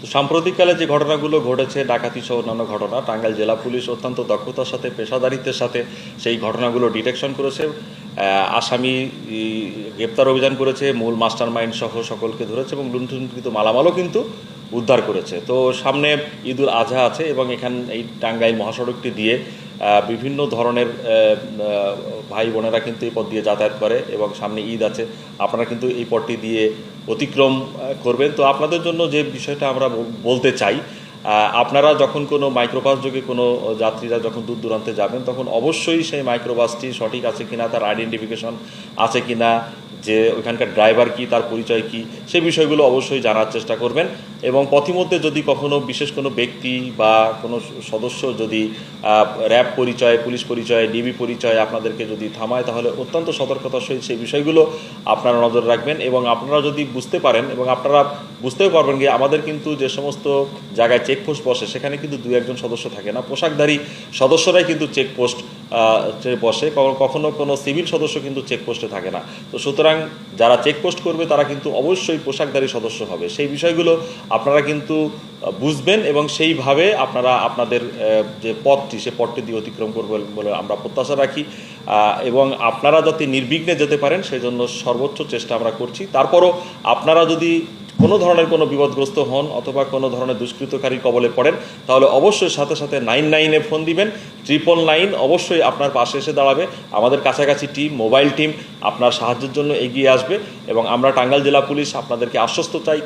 তো সাম্প্রতিককালে যে ঘটনাগুলো ঘটেছে, ডাকাতি সহ অন্যান্য ঘটনা, টাঙ্গাইল জেলা পুলিশ অত্যন্ত দক্ষতার সাথে, পেশাদারিত্বের সাথে সেই ঘটনাগুলো ডিটেকশন করেছে। আসামি গ্রেপ্তার অভিযান করেছে, মূল মাস্টার মাইন্ড সহ সকলকে ধরেছে এবং লুণ্ঠনকৃত মালামালও কিন্তু উদ্ধার করেছে। তো সামনে ঈদুল আজহা আছে এবং এখান, এই টাঙ্গাইল মহাসড়কটি দিয়ে বিভিন্ন ধরনের ভাই বোনেরা কিন্তু এই পথ দিয়ে যাতায়াত করে এবং সামনে ঈদ আছে। আপনারা কিন্তু এই পথটি দিয়ে অতিক্রম করবেন। তো আপনাদের জন্য যে বিষয়টা আমরা বলতে চাই আপনারা যখন কোনো মাইক্রোবাস যোগে কোনো যাত্রীরা যখন দূর দূরান্তে যাবেন, তখন অবশ্যই সেই মাইক্রোবাসটি সঠিক আছে কিনা, তার আইডেন্টিফিকেশন আছে কিনা যে ওইখানকার ড্রাইভার কি, তার পরিচয় কি সেই বিষয়গুলো অবশ্যই জানার চেষ্টা করবেন। এবং পথিমধ্যে যদি কখনো বিশেষ কোনো ব্যক্তি বা কোনো সদস্য যদি র্যাব পরিচয়, পুলিশ পরিচয়, ডিবি পরিচয় আপনাদেরকে যদি থামায়, তাহলে অত্যন্ত সতর্কতার সহিত সেই বিষয়গুলো আপনারা নজর রাখবেন। এবং আপনারা যদি বুঝতে পারেন এবং আপনারা বুঝতেও পারবেন যে আমাদের কিন্তু যে সমস্ত জায়গায় চেকপোস্ট বসে, সেখানে কিন্তু দু একজন সদস্য থাকে না। পোশাকধারী সদস্যরাই কিন্তু চেকপোস্ট বসে। কখনো কোনো সিভিল সদস্য কিন্তু চেকপোস্টে থাকে না। তো সুতরাং যারা চেকপোস্ট করবে, তারা কিন্তু অবশ্যই পোশাকধারী সদস্য হবে। সেই বিষয়গুলো আপনারা কিন্তু বুঝবেন এবং সেইভাবে আপনারা আপনাদের যে পথটি, সে পথটি দিয়ে অতিক্রম করবেন বলে আমরা প্রত্যাশা রাখি। এবং আপনারা যাতে নির্বিঘ্নে যেতে পারেন সেই জন্য সর্বোচ্চ চেষ্টা আমরা করছি। তারপরও আপনারা যদি কোনো ধরনের কোনো বিপদগ্রস্ত হন অথবা কোনো ধরনের দুষ্কৃতকারী কবলে পড়েন, তাহলে অবশ্যই সাথে সাথে নাইন নাইনে ফোন দিবেন। ট্রিপল নাইন অবশ্যই আপনার পাশে এসে দাঁড়াবে। আমাদের কাছাকাছি টিম, মোবাইল টিম আপনার সাহায্যের জন্য এগিয়ে আসবে এবং আমরা টাঙ্গাইল জেলা পুলিশ আপনাদেরকে আশ্বস্ত চাই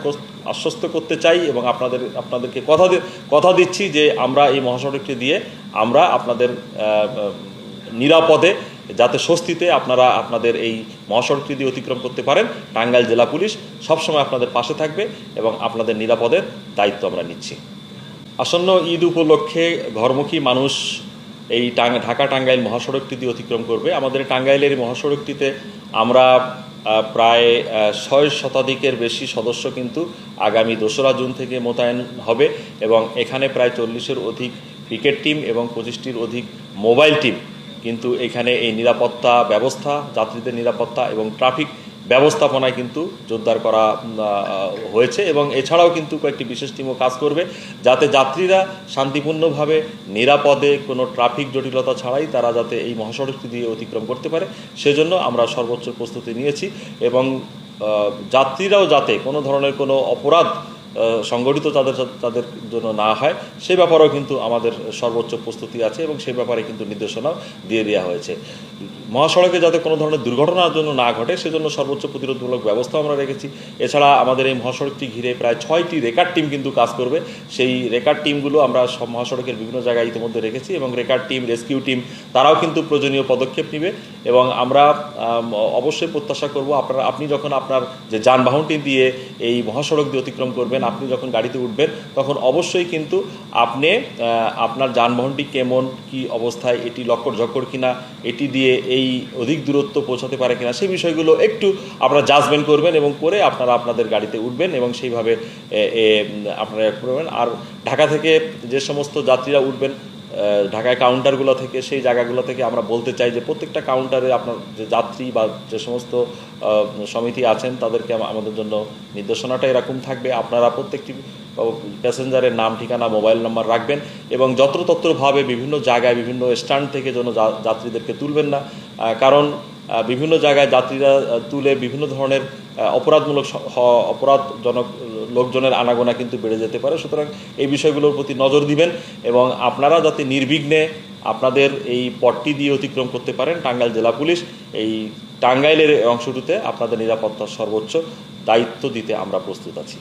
আশ্বস্ত করতে চাই এবং আপনাদের, আপনাদেরকে কথা কথা দিচ্ছি যে আমরা এই মহাসড়কটি দিয়ে আমরা আপনাদের নিরাপদে যাতে স্বস্তিতে আপনারা আপনাদের এই মহাসড়কটি দিয়ে অতিক্রম করতে পারেন। টাঙ্গাইল জেলা পুলিশ সবসময় আপনাদের পাশে থাকবে এবং আপনাদের নিরাপদের দায়িত্ব আমরা নিচ্ছি। আসন্ন ঈদ উপলক্ষে ঘরমুখী মানুষ এই ঢাকা টাঙ্গাইল মহাসড়কটি দিয়ে অতিক্রম করবে। আমাদের টাঙ্গাইলের মহাসড়কটিতে আমরা প্রায় ছয় শতাধিকের বেশি সদস্য কিন্তু আগামী দোসরা জুন থেকে মোতায়েন হবে এবং এখানে প্রায় চল্লিশের অধিক ক্রিকেট টিম এবং পঁচিশটির অধিক মোবাইল টিম কিন্তু এখানে এই নিরাপত্তা ব্যবস্থা, যাত্রীদের নিরাপত্তা এবং ট্রাফিক ব্যবস্থাপনায় কিন্তু জোরদার করা হয়েছে এবং এছাড়াও কিন্তু কয়েকটি বিশেষ টিমও কাজ করবে যাতে যাত্রীরা শান্তিপূর্ণভাবে নিরাপদে কোনো ট্রাফিক জটিলতা ছাড়াই তারা যাতে এই মহাসড়কটি দিয়ে অতিক্রম করতে পারে। সেজন্য আমরা সর্বোচ্চ প্রস্তুতি নিয়েছি এবং যাত্রীরাও যাতে কোনো ধরনের কোনো অপরাধ সংগঠিত তাদের তাদের জন্য না হয়। সে ব্যাপারেও কিন্তু আমাদের সর্বোচ্চ প্রস্তুতি আছে এবং সে ব্যাপারে কিন্তু নির্দেশনাও দিয়ে দেওয়া হয়েছে। মহাসড়কে যাতে কোনো ধরনের দুর্ঘটনার জন্য না ঘটে, সেজন্য সর্বোচ্চ প্রতিরোধমূলক ব্যবস্থা আমরা রেখেছি। এছাড়া আমাদের এই মহাসড়কটি ঘিরে প্রায় ছয়টি রেকার্ড টিম কিন্তু কাজ করবে। সেই রেকার্ড টিমগুলো আমরা সব মহাসড়কের বিভিন্ন জায়গায় ইতিমধ্যে রেখেছি এবং রেকার্ড টিম, রেস্কিউ টিম, তারাও কিন্তু প্রয়োজনীয় পদক্ষেপ নেবে এবং আমরা অবশ্যই প্রত্যাশা করব আপনারা, আপনি যখন আপনার যে যানবাহনটি দিয়ে এই মহাসড়ক দিয়ে অতিক্রম করবেন, আপনি যখন গাড়িতে উঠবেন, তখন অবশ্যই কিন্তু আপনি আপনার যানবাহনটি কেমন, কি অবস্থায়, এটি লক্কর ঝক্কর কিনা, এটি দিয়ে এই অধিক দূরত্ব পৌঁছাতে পারে কিনা সেই বিষয়গুলো একটু আপনারা জাজমেন্ট করবেন এবং করে আপনারা আপনাদের গাড়িতে উঠবেন এবং সেইভাবে আপনারা করবেন। আর ঢাকা থেকে যে সমস্ত যাত্রীরা উঠবেন ঢাকায় কাউন্টারগুলো থেকে, সেই জায়গাগুলো থেকে আমরা বলতে চাই যে প্রত্যেকটা কাউন্টারে আপনার যে যাত্রী বা যে সমস্ত সমিতি আছেন, তাদেরকে আমাদের জন্য নির্দেশনাটা এরকম থাকবে। আপনারা প্রত্যেকটি প্যাসেঞ্জারের নাম, ঠিকানা, মোবাইল নাম্বার রাখবেন এবং যত্রতত্রভাবে বিভিন্ন জায়গায়, বিভিন্ন স্ট্যান্ড থেকে যেন যাত্রীদেরকে তুলবেন না। কারণ বিভিন্ন জায়গায় যাত্রীরা তুলে বিভিন্ন ধরনের অপরাধমূলক অপরাধজনক লোকজনের আনাগোনা কিন্তু বেড়ে যেতে পারে। সুতরাং এই বিষয়গুলোর প্রতি নজর দিবেন এবং আপনারা যাতে নির্বিঘ্নে আপনাদের এই পথটি দিয়ে অতিক্রম করতে পারেন, টাঙ্গাইল জেলা পুলিশ এই টাঙ্গাইলের অংশটিতে আপনাদের নিরাপত্তার সর্বোচ্চ দায়িত্ব দিতে আমরা প্রস্তুত আছি।